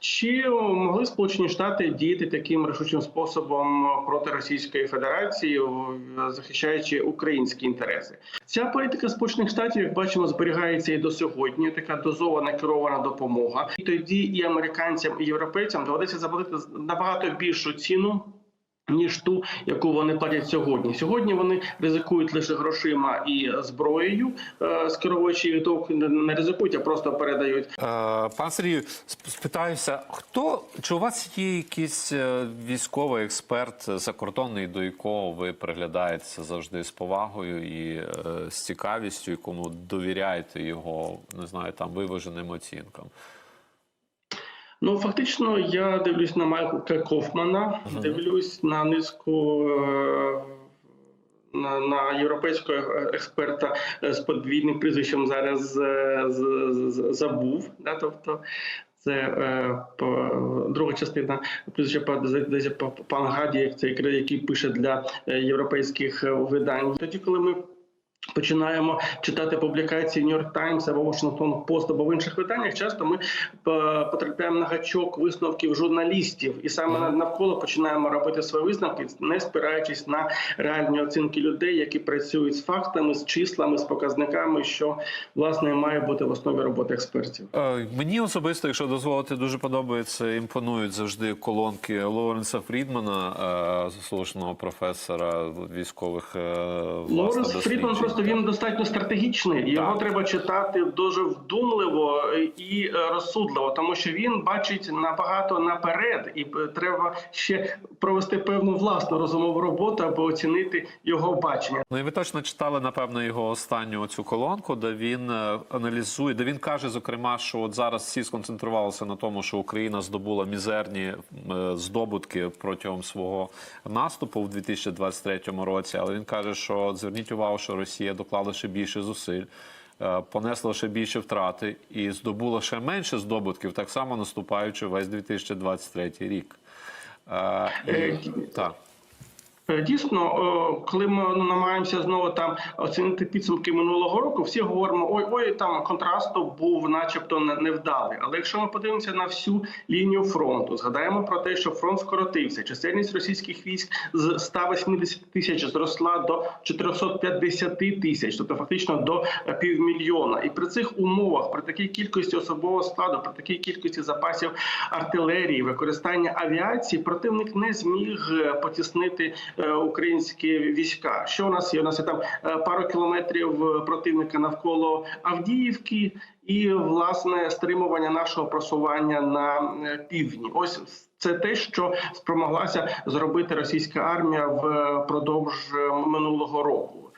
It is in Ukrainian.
Чи могли Сполучені Штати діяти таким рішучим способом проти Російської Федерації, захищаючи українські інтереси? Ця політика Сполучених Штатів, як бачимо, зберігається і до сьогодні. Така дозована керована допомога. І тоді і американцям, і європейцям доведеться заплатити набагато більшу ціну. Ніж ту, яку вони платять сьогодні. Сьогодні вони ризикують лише грошима і зброєю, е, скеровуючи їх не ризикують, а просто передають. Е, Пан Сергію, спитаюся, хто чи у вас є якийсь е, військовий експерт закордонний, до якого ви приглядаєтеся завжди з повагою і е, з цікавістю, якому довіряєте його, не знаю, там виваженим оцінкам? Ну фактично, я дивлюсь на Майкла Кофмана, дивлюсь на низку. е, На, на європейського експерта з подвійним прізвищем зараз е, з, з- забув. Да? Тобто це е, по, друга частина прізвища пан Гаді, як який пише для е, європейських видань. Тоді, коли ми починаємо читати публікації New York Times або Washington Post або в інших виданнях, часто ми е, потрапляємо на гачок висновків журналістів, і саме нав- навколо починаємо робити свої висновки, не спираючись на реальні оцінки людей, які працюють з фактами, з числами, з показниками, що власне має бути в основі роботи експертів. Е, Мені особисто, якщо дозволити, дуже подобається, імпонують завжди колонки Лоуренса Фрідмана, е, заслуженого професора військових власне, Лоренс Фрідман досліджень. Просто він достатньо стратегічний. Його Так. треба читати дуже вдумливо і е, розсудливо, тому що він бачить набагато наперед, і е, треба ще провести певну власну розумову роботу, аби оцінити його бачення. Ну і ви точно читали, напевно, його останню цю колонку, де він е, аналізує, де він каже, зокрема, що от зараз всі сконцентрувалися на тому, що Україна здобула мізерні здобутки протягом свого наступу в 2023 році. Але він каже, що зверніть увагу, що Росія доклала ще більше зусиль. е, Понесла ще більше втрати і здобула ще менше здобутків, так само наступаючи весь 2023 рік. Е, Е, і, так. Е, Дійсно, е, коли ми ну, намагаємося знову там оцінити підсумки минулого року, всі говоримо: ой, ой, там контрасту був, начебто, невдалий. Але якщо ми подивимося на всю лінію фронту, згадаємо про те, що фронт скоротився, чисельність російських військ з 180 тисяч зросла до 450 тисяч, тобто фактично до е, півмільйона. І при цих умовах, при такій кількості особового складу, при такій кількості запасів артилерії, використання авіації, противник не зміг потіснити українські війська. Що у нас є? У нас є там е, пару кілометрів е, противника навколо Авдіївки. І власне стримування нашого просування на е, півдні. Ось це те, що спромоглася зробити російська армія впродовж минулого року.